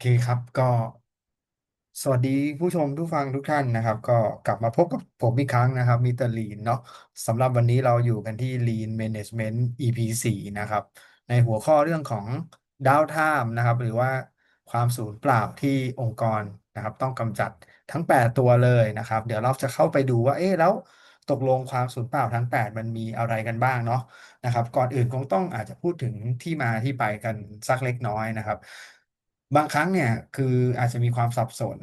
เคครับก็สวัสดีผู้ชมผู้ฟังทุกท่านนะครับ ก็กลับมาพบกับผมอีกครั้งนะครับมิสเตอร์ลีนเนาะสำหรับวันนี้เราอยู่กันที่ Lean Management EP 4นะครับ ในหัวข้อเรื่องของ downtime นะครับ หรือว่าความสูญเปล่าที่องค์กรนะครับ ต้องกำจัดทั้ง 8 ตัวเลยนะครับ เดี๋ยวเราจะเข้าไปดูว่าเอ๊ะแล้วตกลงความสูญเปล่าทั้ง 8 มันมีอะไรกันบ้างเนาะนะครับ ก่อนอื่นคงต้องอาจจะพูดถึงที่มาที่ไปกันสักเล็กน้อยนะครับ บางครั้งเนี่ยคืออาจจะมีความสับสน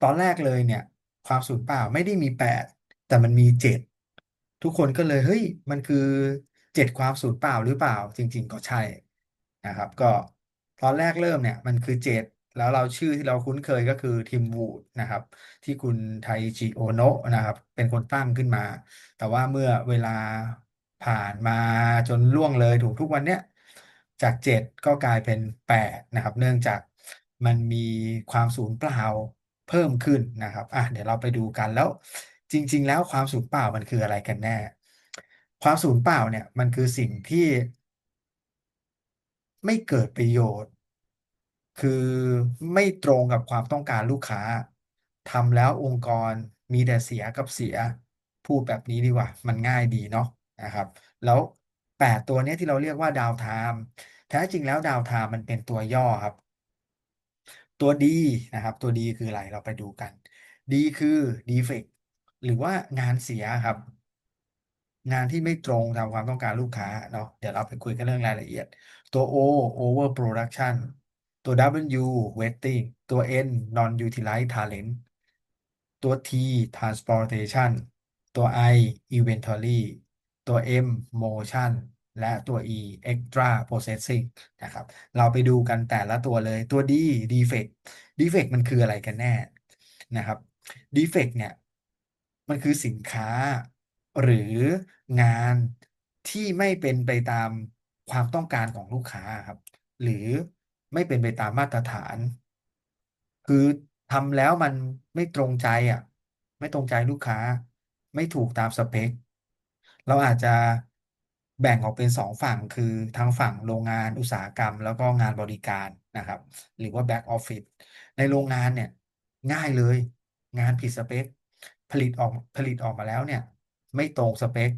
ตอนแรกเลยเนี่ย ความสูญเปล่าไม่ได้มีแปดแต่มันมีเจ็ดทุกคนก็เลยเฮ้ยมันคือเจ็ดความสูญเปล่าหรือเปล่า จริง ๆ ก็ใช่นะครับ ก็ตอนแรกเริ่มเนี่ยมันคือเจ็ดแล้วเราชื่อที่เราคุ้นเคยก็คือทีมวูดนะครับ ที่คุณไทจิโอโนะนะครับ เป็นคนตั้งขึ้นมา แต่ว่าเมื่อเวลาผ่านมาจนล่วงเลยถูกทุกวันเนี้ย จากเจ็ดก็กลายเป็นแปดนะครับ เนื่องจากมันมีความสูญเปล่าเพิ่มขึ้นนะครับอะเดี๋ยวเราไปดูกันแล้วจริง ๆ แล้วความสูญเปล่ามันคืออะไรกันแน่ ความสูญเปล่าเนี่ยมันคือสิ่งที่ ไม่เกิดประโยชน์ คือไม่ตรงกับความต้องการลูกค้าทำแล้วองค์กรมีแต่เสียกับเสีย พูดแบบนี้ดีกว่า มันง่ายดีเนาะนะครับ แล้วแปดตัวนี้ที่เราเรียกว่าดาวไทม์ แท้จริงแล้วดาวไทม์มันเป็นตัวย่อครับ ตัวดีนะครับ ตัวดีคืออะไรเราไปดูกันดีคือดีเฟกหรือว่างานเสียครับ งานที่ไม่ตรงตามความต้องการลูกค้าเนาะเดี๋ยวเราไปคุยกันเรื่องรายละเอียด ตัว O over production ตัว W waiting ตัว N non utilized talent ตัว T transportation ตัว I inventory ตัว M motion และตัว E extra processing นะครับ เราไปดูกันแต่ละตัวเลยตัว D defect defect มันคืออะไรกันแน่นะครับ defect เนี่ย มันคือสินค้าหรืองานที่ไม่เป็นไปตามความต้องการของลูกค้าครับ หรือไม่เป็นไปตามมาตรฐาน คือทำแล้วมันไม่ตรงใจอะ ไม่ตรงใจลูกค้า ไม่ถูกตามสเปค เราอาจจะ แบ่งออกเป็นสองฝั่งคือทางฝั่งโรงงานอุตสาหกรรม แล้วก็งานบริการนะครับ หรือว่าแบ็กออฟฟิศในโรงงานเนี่ยง่ายเลย งานผิดสเปค ผลิตออกผลิตออกมาแล้วเนี่ย ไม่ตรงสเปค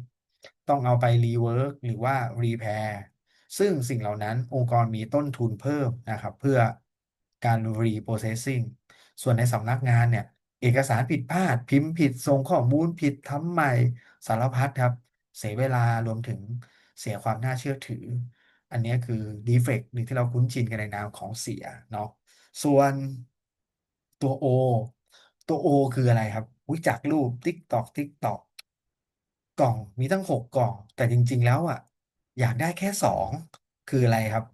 ต้องเอาไปรีเวิร์กหรือว่ารีแพร์ซึ่งสิ่งเหล่านั้นองค์กรมีต้นทุนเพิ่มนะครับ เพื่อการ reprocessing ส่วนในสำนักงานเนี่ย เอกสารผิดพลาด พิมพ์ผิดส่งข้อมูลผิดทำใหม่สารพัดครับ เสียเวลารวมถึง เสียความน่าเชื่อถือ อันนี้คือ defect หรือที่เราคุ้นชินกันในนามของเสียเนาะส่วนตัว O ตัว O คืออะไรครับวิจากรูป TikTok TikTok กล่องมีตั้งหกกล่อง แต่จริง ๆ แล้วอะอยากได้แค่สองคืออะไรครับ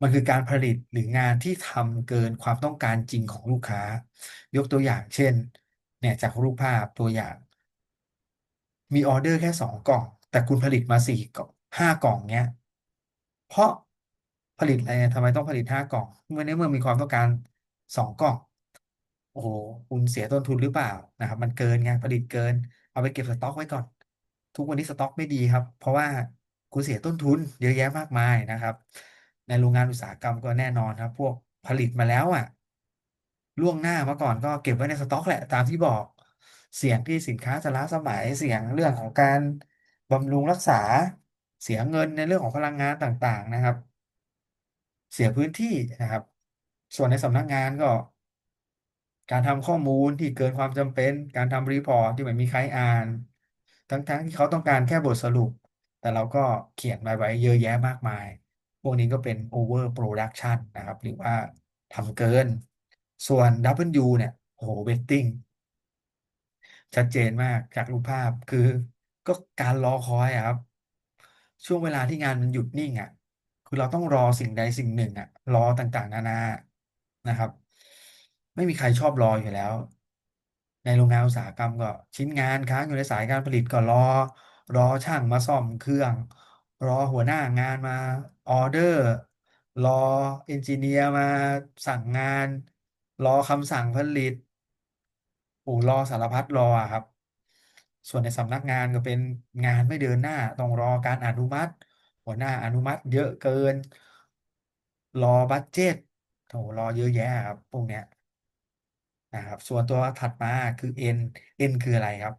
มันคือการผลิตหรืองานที่ทำเกินความต้องการจริงของลูกค้า ยกตัวอย่างเช่น เนี่ยจากรูปภาพตัวอย่าง มีออเดอร์แค่สองกล่อง แต่คุณผลิตมาสี่กล่องห้ากล่องเนี้ย เพราะผลิตอะไรทำไมต้องผลิตห้ากล่องเมื่อในเมื่อมีความต้องการสองกล่อง โอ้โหคุณเสียต้นทุนหรือเปล่านะครับ มันเกินไงผลิตเกิน เอาไปเก็บสต็อกไว้ก่อน ทุกวันนี้สต็อกไม่ดีครับ เพราะว่าคุณเสียต้นทุนเยอะแยะมากมายนะครับ ในโรงงานอุตสาหกรรมก็แน่นอนครับ พวกผลิตมาแล้วอะล่วงหน้ามาก่อนก็เก็บไว้ในสต็อกแหละตามที่บอก เสี่ยงที่สินค้าจะล้าสมัยเสี่ยงเรื่องของการ บำรุงรักษาเสียเงินในเรื่องของพลังงานต่างๆนะครับ เสียพื้นที่นะครับ ส่วนในสำนักงานก็ การทำข้อมูลที่เกินความจำเป็น การทำรีพอร์ตที่ไม่มีใครอ่าน ทั้งๆที่เขาต้องการแค่บทสรุป แต่เราก็เขียนมาไว้เยอะแยะมากมาย พวกนี้ก็เป็น over production นะครับ หรือว่าทำเกิน ส่วน W เนี่ยโห waiting ชัดเจนมากจากรูปภาพคือ ก็การรอคอยอะครับ ช่วงเวลาที่งานมันหยุดนิ่งอะคือเราต้องรอสิ่งใดสิ่งหนึ่งอะรอต่างๆ นานานะครับ ไม่มีใครชอบรออยู่แล้ว ในโรงงานอุตสาหกรรมก็ ชิ้นงานค้างอยู่ในสายการผลิตก็รอ รอช่างมาซ่อมเครื่อง รอหัวหน้างานมาออเดอร์ รอเอนจิเนียร์มาสั่งงาน รอคำสั่งผลิตโอ้รอสารพัดรออะครับ ส่วนในสำนักงานก็เป็นงานไม่เดินหน้า ต้องรอการอนุมัติ หัวหน้าอนุมัติเยอะเกิน รอบัดเจ็ตโถรอเยอะแยะครับพวกเนี้ยนะครับ ส่วนตัวถัดมาคือ N N คืออะไรครับ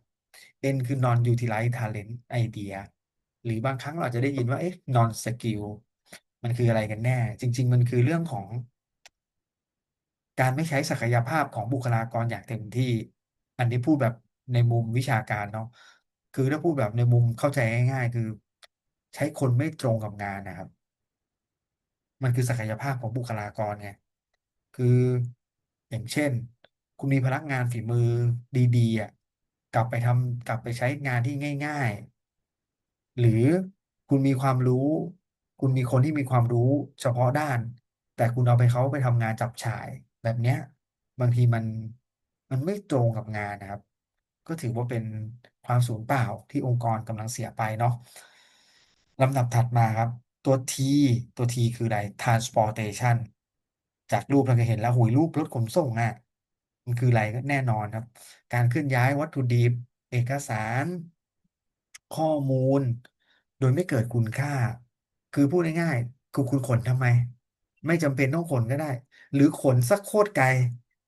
N คือ non utilized talent idea หรือบางครั้งเราจจะได้ยินว่าเอ๊ะ non skill มันคืออะไรกันแน่ จริง ๆ มันคือเรื่องของ การไม่ใช้ศักยภาพของบุคลากรอย่างเต็มที่ อันนี้พูดแบบ ในมุมวิชาการเนาะ คือถ้าพูดแบบในมุมเข้าใจง่ายๆ คือ ใช้คนไม่ตรงกับงานนะครับ มันคือศักยภาพของบุคลากรไง คืออย่างเช่น คุณมีพนักงานฝีมือดีๆอะกลับไปทำกลับไปใช้งานที่ง่าย ๆ หรือคุณมีความรู้ คุณมีคนที่มีความรู้เฉพาะด้าน แต่คุณเอาไปเขาไปทำงานจับฉ่าย แบบเนี้ย บางทีมันมันไม่ตรงกับงานนะครับ ก็ถือว่าเป็นความสูญเปล่าที่องค์กรกำลังเสียไปเนาะลำดับถัดมาครับ ตัว T ตัว T คืออะไร transportation จากรูปเราจะเห็นแล้วหุยรูปรถขนส่งอะมันคืออะไรก็แน่นอนครับ การเคลื่อนย้ายวัตถุดิบ เอกสาร ข้อมูล โดยไม่เกิดคุณค่า คือพูดง่ายๆคือคุณขนทำไม ไม่จำเป็นต้องขนก็ได้ หรือขนสักโคตรไกล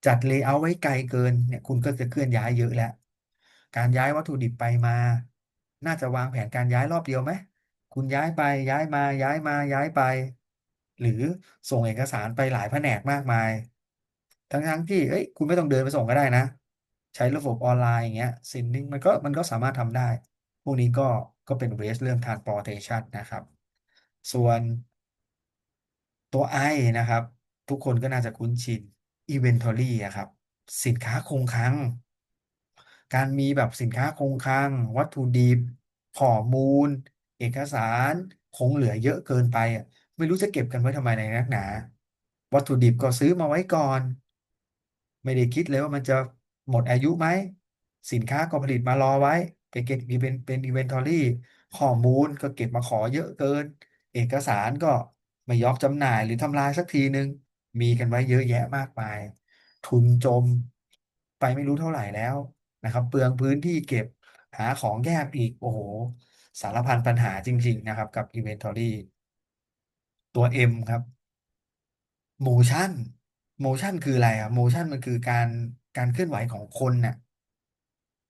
จัดเลเยอร์ไว้ไกลเกินเนี่ย คุณก็จะเคลื่อนย้ายเยอะแล้ว การย้ายวัตถุดิบไปมา น่าจะวางแผนการย้ายรอบเดียวไหม คุณย้ายไปย้ายมาย้ายมาย้ายไป หรือส่งเอกสารไปหลายแผนกมากมาย ทั้งๆที่เอ้ยคุณไม่ต้องเดินไปส่งก็ได้นะ ใช้ระบบออนไลน์อย่างเงี้ยซินนิ่งมันก็มันก็สามารถทำได้ พวกนี้ก็ก็เป็นเวสเรื่อง transportation นะครับ ส่วนตัว I นะครับ ทุกคนก็น่าจะคุ้นชิน inventory อะครับ สินค้าคงคลัง การมีแบบสินค้าคงคลัง วัตถุดิบข้อมูล เอกสารคงเหลือเยอะเกินไปอะไม่รู้จะเก็บกันไว้ทำไมในนักหนา วัตถุดิบก็ซื้อมาไว้ก่อน ไม่ได้คิดเลยว่ามันจะหมดอายุไหม สินค้าก็ผลิตมารอไว้ไปเก็บเป็นเป็นอินเวนทอรี่ข้อมูลก็เก็บมาขอเยอะเกิน เอกสารก็ไม่ยอมจำหน่ายหรือทำลายสักทีนึง มีกันไว้เยอะแยะมากมาย ทุนจม ไปไม่รู้เท่าไหร่แล้ว นะครับเปลืองพื้นที่เก็บหาของแยกอีกโอ้โห สารพันปัญหาจริง ๆ นะครับ กับ Inventory ตัว M ครับ motion motion คืออะไรอะ motion มันคือการการเคลื่อนไหวของคนน่ะ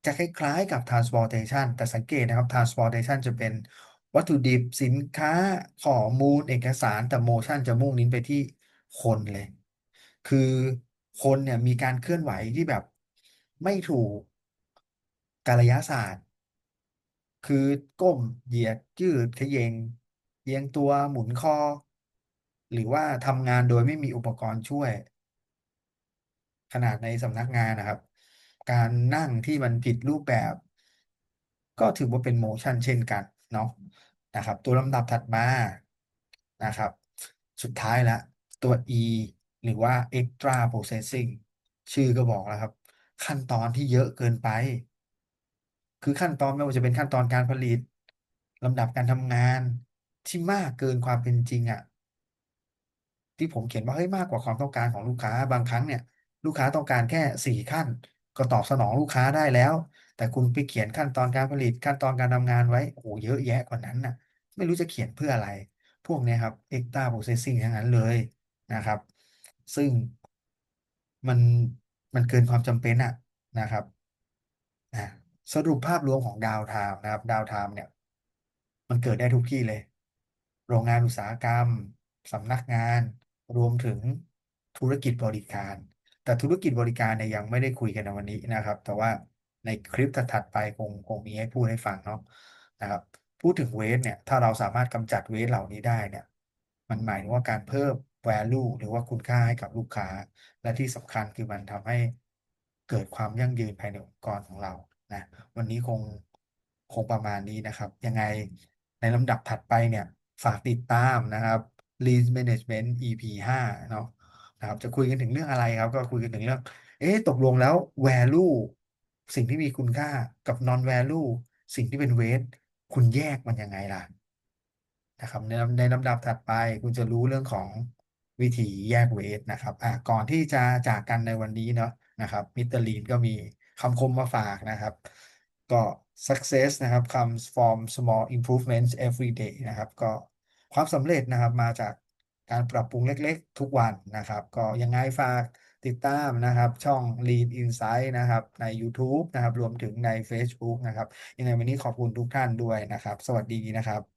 จะคล้ายๆกับ transportation แต่สังเกตนะครับ transportation จะเป็นวัตถุดิบสินค้าข้อมูลเอกสารแต่ motion จะมุ่งเน้นไปที่คนเลย คือคนเนี่ยมีการเคลื่อนไหวที่แบบไม่ถูก กาลยศาสตร์ คือก้มเหยียดยืดเขย งเอียงตัวหมุนคอ หรือว่าทำงานโดยไม่มีอุปกรณ์ช่วย ขนาดในสำนักงานนะครับ การนั่งที่มันผิดรูปแบบ ก็ถือว่าเป็นโมชันเช่นกันเนาะนะครับ ตัวลำดับถัดมานะครับ สุดท้ายล้วตัว E หรือว่า extra processing ชื่อก็บอกแล้วครับ ขั้นตอนที่เยอะเกินไป คือขั้นตอนไม่ว่าจะเป็นขั้นตอนการผลิตลำดับการทำงานที่มากเกินความเป็นจริงอะ ที่ผมเขียนว่าเฮ้ยมากกว่าความต้องการของลูกค้าบางครั้งเนี่ย ลูกค้าต้องการแค่สี่ขั้น ก็ตอบสนองลูกค้าได้แล้ว แต่คุณไปเขียนขั้นตอนการผลิตขั้นตอนการทำงานไว้โอ้เยอะแยะกว่านั้นน่ะ ไม่รู้จะเขียนเพื่ออะไร พวกเนี้ยครับ extra processing ทั้งนั้นเลยนะครับ ซึ่งมันมันเกินความจำเป็นอะนะครับ สรุปภาพรวมของดาวไทม์นะครับ ดาวไทม์เนี่ย มันเกิดได้ทุกที่เลย โรงงานอุตสาหกรรมสำนักงาน รวมถึงธุรกิจบริการ แต่ธุรกิจบริการเนี่ยยังไม่ได้คุยกันในวันนี้นะครับ แต่ว่าในคลิปถัดไปคงคงมีให้พูดให้ฟังเนาะนะครับ พูดถึงเวสเนี่ย ถ้าเราสามารถกำจัดเวสเหล่านี้ได้เนี่ย มันหมายถึงว่าการเพิ่ม value หรือว่าคุณค่าให้กับลูกค้า และที่สำคัญคือมันทำให้เกิดความยั่งยืนภายในองค์กรของเรา นะวันนี้คงคงประมาณนี้นะครับ ยังไงในลำดับถัดไปเนี่ย ฝากติดตามนะครับ Lean Management EP 5เนาะนะครับ จะคุยกันถึงเรื่องอะไรครับ ก็คุยกันถึงเรื่อง เอ๊ะตกลงแล้ว value สิ่งที่มีคุณค่ากับ non value สิ่งที่เป็น waste คุณแยกมันยังไงล่ะนะครับในในลำดับถัดไปคุณจะรู้เรื่องของวิธีแยกเวทนะครับอะก่อนที่จะจากกันในวันนี้เนาะนะครับมิสเตอร์ลีนก็มี คำคมมาฝากนะครับ ก็ success นะครับ comes from small improvements every day นะครับ ก็ความสำเร็จนะครับมาจากการปรับปรุงเล็กๆ ทุกวันนะครับ ก็ยังไงฝากติดตามนะครับ ช่อง Lean Insight นะครับ ใน YouTube นะครับ รวมถึงใน Facebook นะครับ ยังไงวันนี้ขอบคุณทุกท่านด้วยนะครับ สวัสดีนะครับ